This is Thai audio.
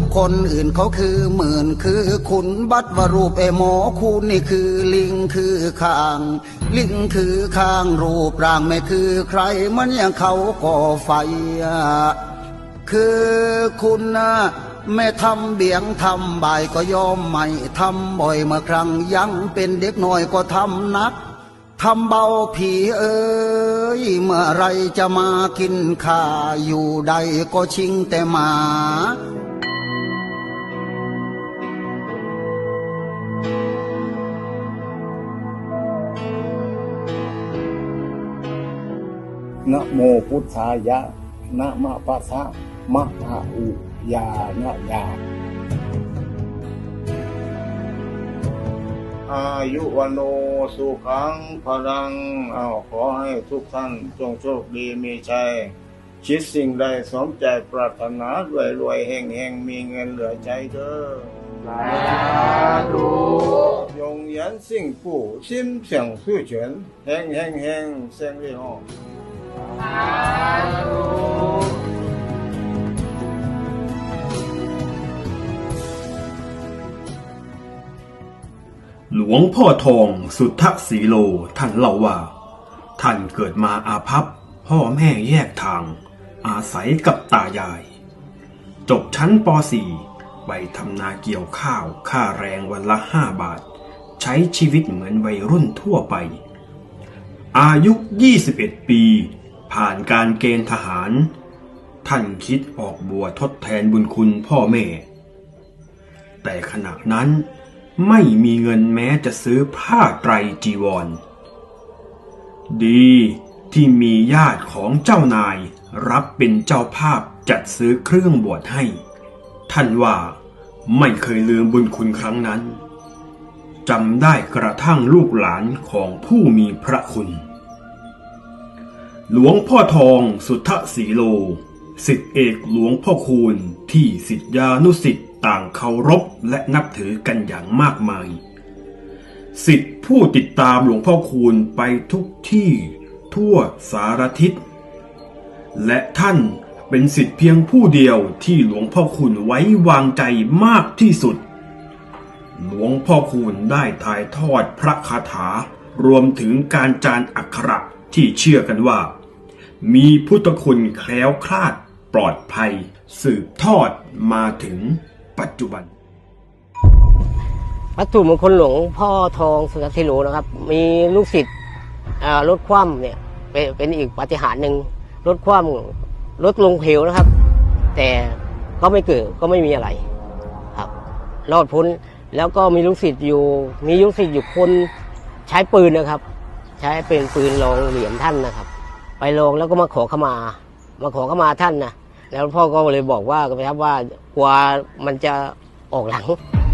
ปคนอื่นเขาคือหมื่นคือคุณบัตรวรูปเอโมคุณนี่คือลิงคือข้าง ลิงคือข้างรูปร่างไม่คือใครมันอย่างเขาก่อไฟ คือคุณนะไม่ทำเบียงทำบ่ายก็ยอมไม่ทำบ่อยเมื่อครั้งยังเป็นเด็กน้อยก็ทำนักทำเบาผีเอ้ยเมื่อไรจะมากินข้าอยู่ใดก็ชิงแต่หมา นะโมพุทธายะนะมะปะสะมะทะอุยานะยาอายุวันโอสุขังพลังเอาขอให้ทุกท่านจงโชคดีมีชัยคิดสิ่งใดสมใจปรารถนารวยรวยแห่งแห่งมีเงินเหลือใจเด้อสาธุยงยันสิ่งปู่ซิมเสียงสู้เฉินแห่งแห่งแห่งเสียงเรียง หลวงพ่อทองสุทธสีโลท่านเล่าว่า ท่านเกิดมาอาภัพ พ่อแม่แยกทาง อาศัยกับตายาย จบชั้นป .4 ไปทำนาเกี่ยวข้าวค่าแรงวันละห้าบาท ใช้ชีวิตเหมือนวัยรุ่นทั่วไป อายุ 21 ปี ผ่านการเกณฑ์ทหาร ท่านคิดออกบวชทดแทนบุญคุณพ่อแม่ แต่ขณะนั้นไม่มีเงินแม้จะซื้อผ้าไตรจีวร ดีที่มีญาติของเจ้านายรับเป็นเจ้าภาพจัดซื้อเครื่องบวชให้ ท่านว่าไม่เคยลืมบุญคุณครั้งนั้นจำได้กระทั่งลูกหลานของผู้มีพระคุณ หลวงพ่อทองสุทธสีโลสิทธิเอกหลวงพ่อคูณที่สิทธานุสิทธิ์ต่างเคารพและนับถือกันอย่างมากมาย สิทธิผู้ติดตามหลวงพ่อคูณไปทุกที่ทั่วสารทิศ และท่านเป็นสิทธิเพียงผู้เดียวที่หลวงพ่อคูณไว้วางใจมากที่สุด หลวงพ่อคูณได้ถ่ายทอดพระคาถารวมถึงการจานอักขระที่เชื่อกันว่า มีพุทธคุณแคล้วคลาดปลอดภัย สืบทอดมาถึงปัจจุบัน วัตถุมงคลหลวงพ่อทองสุทธิโลนะครับ มีลูกศิษย์รถคว่ำเนี่ยเป็นอีกปาฏิหาริย์หนึ่งรถคว่ำรถลงเหวนะครับ แต่ก็ไม่เกิดก็ไม่มีอะไรครับ รอดพ้นแล้วก็มีลูกศิษย์อยู่ มีลูกศิษย์อยู่คนใช้ปืนนะครับ ใช้เป็นปืนรองเหรียญท่านนะครับ ไปลงแล้วก็มาขอขมา มาขอขมาท่านนะแล้วพ่อก็เลยบอกว่าครับว่ากลัวมันจะออกหลัง